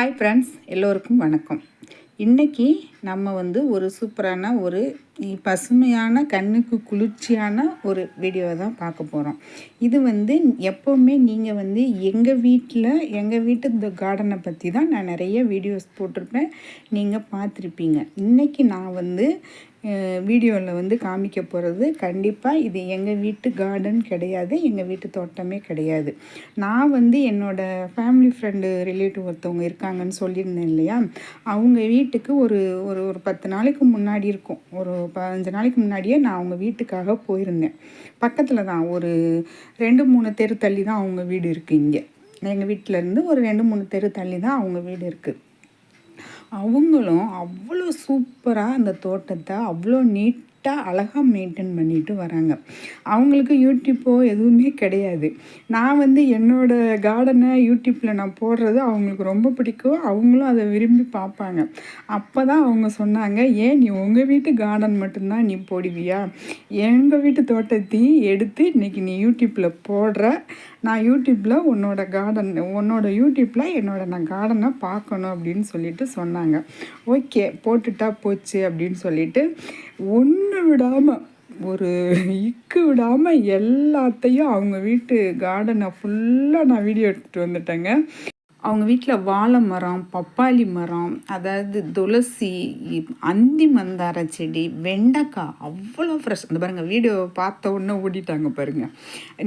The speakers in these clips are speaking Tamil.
ஹாய் ஃப்ரெண்ட்ஸ் எல்லோருக்கும் வணக்கம். இன்றைக்கி நம்ம வந்து ஒரு சூப்பரான ஒரு பசுமையான கண்ணுக்கு குளிர்ச்சியான ஒரு வீடியோவை தான் பார்க்க போகிறோம் இது வந்து எப்போவுமே நீங்கள் வந்து எங்கள் வீட்டில் எங்கள் வீட்டு இந்த கார்டனை பற்றி தான் நான் நிறைய வீடியோஸ் போட்டிருப்பேன். நீங்கள் பார்த்துருப்பீங்க. இன்றைக்கி நான் வந்து வீடியோவில் வந்து காமிக்க போகிறது கண்டிப்பாக இது எங்கள் வீட்டு கார்டன் கிடையாது எங்கள் வீட்டு தோட்டமே கிடையாது. நான் வந்து என்னோடய ஃபேமிலி ஃப்ரெண்டு ரிலேட்டிவ் ஒருத்தவங்க இருக்காங்கன்னு சொல்லியிருந்தேன் இல்லையா? அவங்க வீட்டுக்கு ஒரு ஒரு ஒரு பத்து நாளைக்கு முன்னாடி இருக்கும். ஒரு பதினஞ்சு நாளைக்கு முன்னாடியே நான் அவங்க வீட்டுக்காக போயிருந்தேன். பக்கத்தில் தான் ஒரு ரெண்டு மூணு தெரு தள்ளி தான் அவங்க வீடு இருக்குது இங்கே. எங்கள் வீட்டிலேருந்து ஒரு ரெண்டு மூணு தெரு தள்ளி தான் அவங்க வீடு இருக்குது அவங்களும் அவ்வளோ சூப்பராக அந்த தோட்டத்தை அவ்வளோ நீட்டாக அழகாக மெயின்டைன் பண்ணிட்டு வராங்க. அவங்களுக்கு யூடியூப்போ எதுவுமே கிடையாது. நான் வந்து என்னோடய கார்டனை யூடியூப்பில் நான் போடுறது அவங்களுக்கு ரொம்ப பிடிக்கும். அவங்களும் அதை விரும்பி பார்ப்பாங்க. அப்போ தான் அவங்க சொன்னாங்க ஏன் நீ உங்கள் வீட்டு கார்டன் மட்டும்தான் நீ போடுவியா? எங்கள் வீட்டு தோட்டத்தையும் எடுத்து இன்றைக்கி நீ யூடியூப்பில் போடுற நான் யூடியூப்பில் உன்னோட கார்டன் உன்னோட யூடியூப்பில் என்னோட நான் கார்டனை பார்க்கணும் அப்படின்னு சொல்லிட்டு சொன்னாங்க. ஓகே போட்டுட்டா போச்சு அப்படின்னு சொல்லிட்டு ஒன்று விடாமல் ஒரு இக்கு விடாமல் எல்லாத்தையும் அவங்க வீட்டு கார்டனை ஃபுல்லாக நான் வீடியோ எடுத்துகிட்டு வந்துட்டேங்க. அவங்க வீட்டில் வாழை மரம் பப்பாளி மரம் அதாவது துளசி அந்தி மந்தார செடி வெண்டைக்காய் அவ்வளோ ஃப்ரெஷ் இந்த பாருங்கள் வீடியோ பார்த்த உடனே ஓடிட்டாங்க பாருங்கள்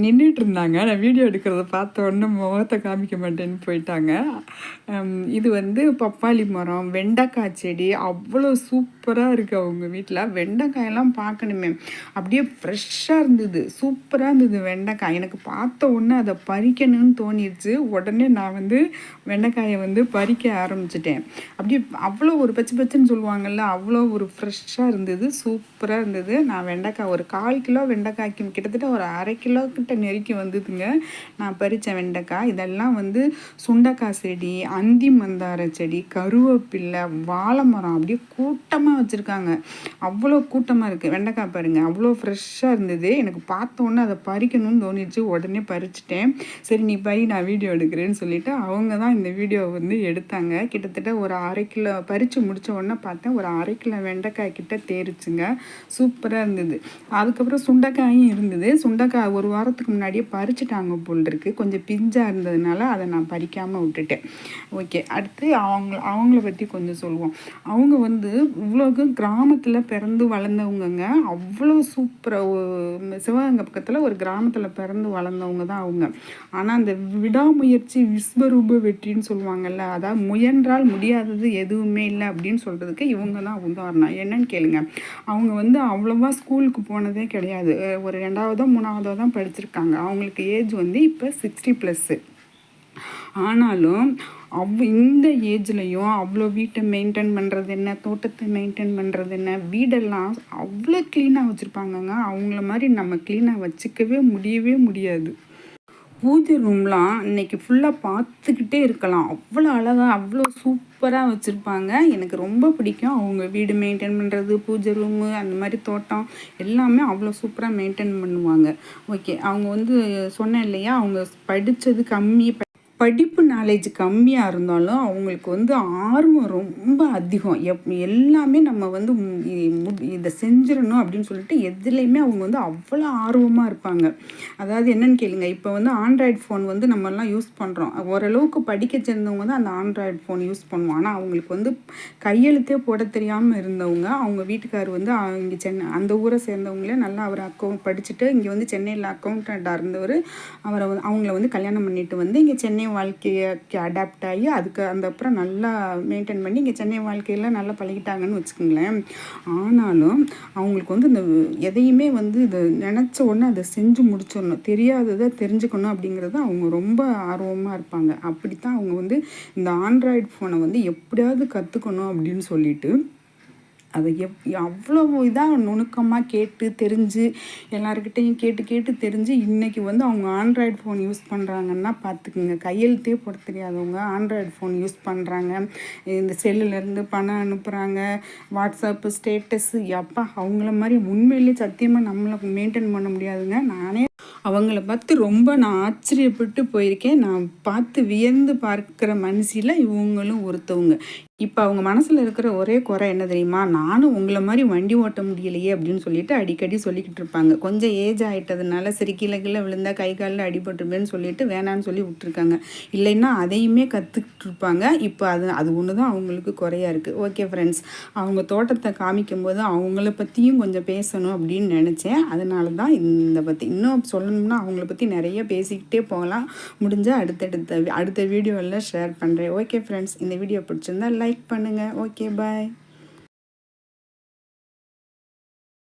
நின்றுட்டு இருந்தாங்க. நான் வீடியோ எடுக்கிறத பார்த்த உடனே முகத்தை காமிக்க மாட்டேன்னு போயிட்டாங்க. இது வந்து பப்பாளி மரம் வெண்டைக்காய் செடி. அவ்வளோ சூப்பராக இருக்குது அவங்க வீட்டில் வெண்டைக்காயெல்லாம் பார்க்கணுமே. அப்படியே ஃப்ரெஷ்ஷாக இருந்தது. சூப்பராக இருந்தது வெண்டைக்காய். எனக்கு பார்த்த உடனே அதை பறிக்கணும்னு தோணிடுச்சு உடனே நான் வந்து வெண்டைக்காயை வந்து பறிக்க ஆரம்பிச்சிட்டேன். அப்படியே அவ்வளோ ஒரு பச்சை பச்சைன்னு சொல்லுவாங்கள்ல அவ்வளோ ஒரு ஃப்ரெஷ்ஷாக இருந்தது சூப்பராக இருந்தது. நான் வெண்டைக்காய் ஒரு கால் கிலோ வெண்டைக்காய்க்கு கிட்டத்தட்ட ஒரு அரை கிலோ கிட்ட நெருக்கி வந்ததுங்க. நான் பறித்த வெண்டைக்காய் இதெல்லாம் வந்து சுண்டைக்காய் செடி அந்தி மந்தார செடி கருவேப்பில்லை வாழை மரம் அப்படியே கூட்டமாக வச்சுருக்காங்க. அவ்வளோ கூட்டமாக இருக்குது வெண்டைக்காய் பாருங்க அவ்வளோ ஃப்ரெஷ்ஷாக இருந்தது. எனக்கு பார்த்த உடனே அதை பறிக்கணும்னு தோணிச்சு உடனே பறிச்சிட்டேன். சரி நீ பறி நான் வீடியோ எடுக்கிறேன்னு சொல்லிவிட்டு அவங்க தான் இந்த வீடியோவை வந்து எடுத்தாங்க. கிட்டத்தட்ட ஒரு அரை கிலோ பறித்து முடித்த உடனே பார்த்தேன் ஒரு அரை கிலோ வெண்டைக்காய் கிட்ட தேரிச்சுங்க. சூப்பராக இருந்தது. அதுக்கப்புறம் சுண்டைக்காயும் இருந்தது. சுண்டைக்காய் ஒரு வாரத்துக்கு முன்னாடியே பறிச்சுட்டாங்க போல் இருக்கு. கொஞ்சம் பிஞ்சாக இருந்ததுனால அதை நான் பறிக்காமல் விட்டுட்டேன். ஓகே அடுத்து அவங்க அவங்கள பற்றி கொஞ்சம் சொல்லுவோம் அவங்க வந்து இவ்வளோக்கு கிராமத்தில் பிறந்து வளர்ந்தவங்கங்க. அவ்வளோ சூப்பராக சிவகங்கை பக்கத்தில் ஒரு கிராமத்தில் பிறந்து வளர்ந்தவங்க தான் அவங்க. ஆனால் அந்த விடாமுயற்சி விஸ்வரூப வெற்றின்னு சொல்லுவாங்கல்ல அதாவது முயன்றால் முடியாதது எதுவுமே இல்லை அப்படின்னு சொல்கிறதுக்கு இவங்க தான் உதாரணம். என்னன்னு கேளுங்க. அவங்க வந்து அவ்வளோவா ஸ்கூலுக்கு போனதே கிடையாது. ஒரு ரெண்டாவதோ மூணாவதோ தான் படிச்சிருக்காங்க. அவங்களுக்கு ஏஜ் வந்து இப்போ சிக்ஸ்டி ப்ளஸ்ஸு ஆனாலும் அவ் இந்த ஏஜ்லேயும் அவ்வளோ வீட்டை மெயின்டைன் பண்ணுறது என்ன தோட்டத்தை மெயின்டைன் பண்ணுறது என்ன வீடெல்லாம் அவ்வளோ க்ளீனாக வச்சுருப்பாங்கங்க. அவங்கள மாதிரி நம்ம க்ளீனாக வச்சுக்கவே முடியவே முடியாது. பூஜை ரூம்லாம் இன்னைக்கு ஃபுல்லாக பார்த்துக்கிட்டே இருக்கலாம். அவ்வளோ அழகாக அவ்வளோ சூப்பராக வச்சுருப்பாங்க. எனக்கு ரொம்ப பிடிக்கும். அவங்க வீடு மெயின்டைன் பண்ணுறது பூஜை ரூமு அந்த மாதிரி தோட்டம் எல்லாமே அவ்வளோ சூப்பராக மெயின்டைன் பண்ணுவாங்க. ஓகே அவங்க வந்து சொன்னேன் இல்லையா? அவங்க படித்தது கம்மி படிப்பு நாலேஜ் கம்மியாக இருந்தாலும் அவங்களுக்கு வந்து ஆர்வம் ரொம்ப அதிகம். எப் எல்லாமே நம்ம வந்து மு- இதை செஞ்சிடணும் அப்படின்னு சொல்லிட்டு எதுலேயுமே அவங்க வந்து அவ்வளோ ஆர்வமாக இருப்பாங்க. அதாவது என்னென்னு கேளுங்க இப்போ வந்து ஆண்ட்ராய்டு ஃபோன் வந்து நம்மலாம் யூஸ் பண்ணுறோம் ஓரளவுக்கு படிக்க சேர்ந்தவங்க தான் அந்த ஆண்ட்ராய்டு ஃபோன் யூஸ் பண்ணுவோம் ஆனால் அவங்களுக்கு வந்து கையெழுத்தே போட தெரியாமல் இருந்தவங்க அவங்க வீட்டுக்கார் வந்து இங்கே சென்னை அந்த ஊரை சேர்ந்தவங்களே நல்லா அவர் அக்கௌண்ட் படிச்சுட்டு இங்கே வந்து சென்னையில் அக்கௌண்டண்ட்டாக இருந்தவர் அவரை வந்து அவங்கள வந்து கல்யாணம் பண்ணிட்டு வந்து இங்கே சென்னை சென்னை வாழ்க்கைக்கு அடாப்ட் ஆகி அதுக்கு அந்த அப்புறம் நல்லா மெயின்டைன் பண்ணி இங்கே சென்னை வாழ்க்கையில் நல்லா பழகிட்டாங்கன்னு வச்சுக்கோங்களேன். ஆனாலும் அவங்களுக்கு வந்து இந்த எதையுமே வந்து இதை நினச்ச உடனே அதை செஞ்சு முடிச்சிடணும். தெரியாததை தெரிஞ்சுக்கணும் அப்படிங்கிறது அவங்க ரொம்ப ஆர்வமாக இருப்பாங்க. அப்படித்தான் அவங்க வந்து இந்த ஆண்ட்ராய்டு ஃபோனை வந்து எப்படியாவது கற்றுக்கணும் அப்படின்னு சொல்லிட்டு அதை எப் அவ்வளோ இதாக நுணுக்கமாக கேட்டு தெரிஞ்சு எல்லாருக்கிட்டேயும் கேட்டு கேட்டு தெரிஞ்சு இன்றைக்கி வந்து அவங்க ஆண்ட்ராய்டு ஃபோன் யூஸ் பண்ணுறாங்கன்னா பார்த்துக்குங்க கையெழுத்தே போட தெரியாதவங்க ஆண்ட்ராய்டு ஃபோன் யூஸ் பண்ணுறாங்க இந்த செல்லுலேருந்து பணம் அனுப்புகிறாங்க வாட்ஸ்அப்பு ஸ்டேட்டஸு எப்பா அவங்கள மாதிரி உண்மையிலேயே சத்தியமாக நம்மளை மெயின்டைன் பண்ண முடியாதுங்க. நானே அவங்கள பார்த்து ரொம்ப நான் ஆச்சரியப்பட்டு போயிருக்கேன். நான் பார்த்து வியந்து பார்க்குற மனுஷியில் இவங்களும் ஒருத்தவங்க. இப்போ அவங்க மனசில் இருக்கிற ஒரே குறை என்ன தெரியுமா? நானும் உங்களை மாதிரி வண்டி ஓட்ட முடியலையே அப்படின்னு சொல்லிட்டு அடிக்கடி சொல்லிக்கிட்டு இருப்பாங்க. கொஞ்சம் ஏஜ் ஆகிட்டதுனால சரி கீழே கீழே விழுந்தா கை காலில் அடிபட்டுருப்பேன்னு சொல்லிட்டு வேணான்னு சொல்லி விட்டுருக்காங்க. இல்லைன்னா அதையுமே கற்றுக்கிட்டு இருப்பாங்க. இப்போ அது அது ஒன்று தான் அவங்களுக்கு குறையா இருக்குது ஓகே ஃப்ரெண்ட்ஸ் அவங்க தோட்டத்தை காமிக்கும்போது அவங்கள பற்றியும் கொஞ்சம் பேசணும் அப்படின்னு நினச்சேன். அதனால தான் இந்த பற்றி இன்னும் சொல்லணும்னா அவங்கள பற்றி நிறைய பேசிக்கிட்டே போகலாம். முடிஞ்சால் அடுத்தடுத்த அடுத்த வீடியோவில் ஷேர் பண்ணுறேன் ஓகே ஃப்ரெண்ட்ஸ் இந்த வீடியோ பிடிச்சிருந்தா லைக் பண்ணுங்கள் ஓகே பாய்